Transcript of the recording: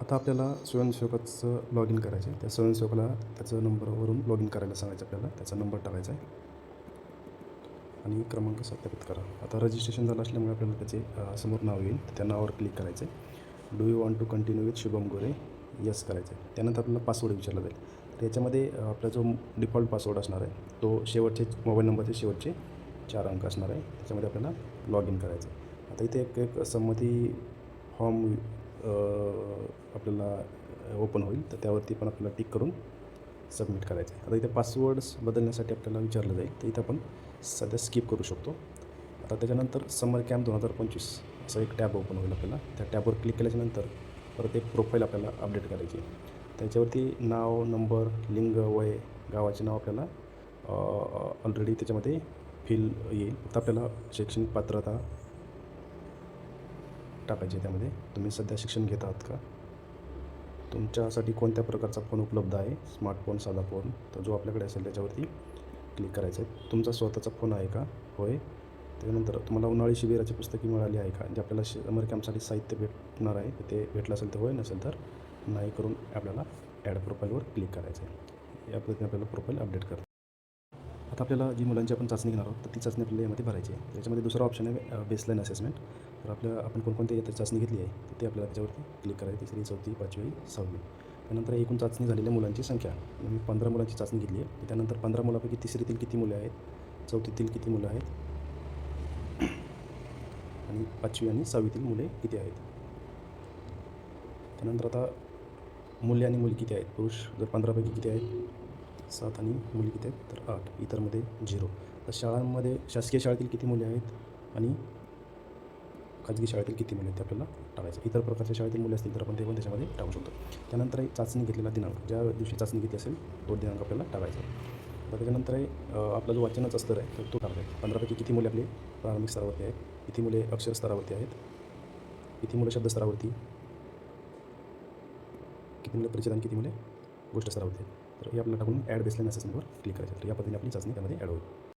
आता आपल्याला स्वयंसेवकाचं log in करायचं आहे त्या स्वयंसेवकाला त्याचं नंबरवरून लॉग इन करायला सांगायचं आपल्याला. त्याचा नंबर टाकायचा आहे. आणि क्रमांक सत्यापित करा. आता रजिस्ट्रेशन झालं असल्यामुळे आपल्याला त्याचे समोर नाव येईल. त्या नावावर क्लिक करायचं आहे. Do you want to continue with Shubham Gore? Yes करायचं आहे. त्यानंतर आपल्याला पासवर्ड विचारला जाईल. तर याच्यामध्ये आपला जो डिफॉल्ट पासवर्ड असणार आहे तो शेवटचे मोबाईल नंबरचे शेवटचे चार अंक असणार आहे. त्याच्यामध्ये आपल्याला लॉग इन करायचं आहे. आता इथे एक एक संमती फॉर्म आपल्याला ओपन होईल तर त्यावरती पण आपल्याला टिक करून सबमिट करायचं आहे. आता इथे पासवर्ड्स बदलण्यासाठी आपल्याला विचारलं जाईल तर इथं आपण सध्या स्किप करू शकतो. आता त्याच्यानंतर समर कॅम्प दोन हजार पंचवीस असं एक टॅब ओपन होईल आपल्याला. त्या टॅबवर क्लिक केल्याच्यानंतर परत एक प्रोफाईल आपल्याला अपडेट करायची आहे. त्याच्यावरती नाव नंबर लिंग वय गावाचे नाव आपल्याला ऑलरेडी त्याच्यामध्ये फिल येईल. फक्त आपल्याला शैक्षणिक पात्रता टाकायची त्यामध्ये. तुम्ही सध्या शिक्षण घेत आहात का? तुमच्यासाठी कोणत्या प्रकारचा फोन उपलब्ध आहे? स्मार्टफोन साधा फोन? तर जो आपल्याकडे असेल त्याच्यावरती क्लिक करायचं आहे. तुमचा स्वतःचा फोन आहे का? होय. त्यानंतर तुम्हाला उन्हाळी शिबिराची पुस्तके मिळाली आहे का? जे आपल्याला समर कॅम्पसाठी साहित्य भेटणार आहे. ते भेटलं असेल तर होय नसेल तर नाही करून आपल्याला ॲड प्रोफाईलवर क्लिक करायचं आहे. या पद्धतीने आपल्याला प्रोफाईल अपडेट करतो आता आपल्याला जी मुलांची आपण चाचणी घेणार आहोत तर ती चाचणी आपल्याला यामध्ये भरायची आहे. त्याच्यामध्ये दुसरा ऑप्शन आहे बेसलाईन असेसमेंट तर आपल्या आपण कोणकोणत्या याच्या चाचणी घेतली आहे ते आपल्याला त्याच्यावरती क्लिक करायची तिसरी चौथी पाचवी सहावी. त्यानंतर एकूण चाचणी झालेल्या मुलांची संख्या. मी पंधरा मुलांची चाचणी घेतली आहे. त्यानंतर पंधरा मुलापैकी तिसरीतील किती मुले आहेत? चौथीतील किती मुलं आहेत? आणि पाचवी आणि सहावीतील मुले किती आहेत? त्यानंतर आता मुले आणि मुली किती आहेत? पुरुष जर पंधरापैकी किती आहेत? सात आणि मुली किती आहेत? तर आठ. इतरमध्ये झिरो. तर शाळांमध्ये शासकीय शाळेतील किती मुले आहेत? आणि खाजगी शाळेतील किती मुले आहेत ते आपल्याला टाकायचं इतर प्रकारच्या शाळेतील मुले असतील तर आपण ते पण त्याच्यामध्ये टाकू शकतो. त्यानंतर आहे चाचणी घेतलेला दिनांक. ज्या दिवशी चाचणी घेतली असेल तो दिनांक आपल्याला टाकायचा आहे. तर त्याच्यानंतर आहे आपला जो वाचनाचा स्तर आहे तर तो टाकायचा पंधरापैकी किती मुले आपले प्रारंभिक स्तरावरती आहेत? किती मुले अक्षर स्तरावरती आहेत? किती मुलं शब्द स्तरावरती? किती मुलं परिचित आणि किती मुले गोष्ट स्तरावरती आहेत? तर हे आपल्याला टाकून ॲड बेसलाईन असेसमेंटवर क्लिक करायचं तर या पद्धतीने आपली चाचणी त्यामध्ये ॲड होईल.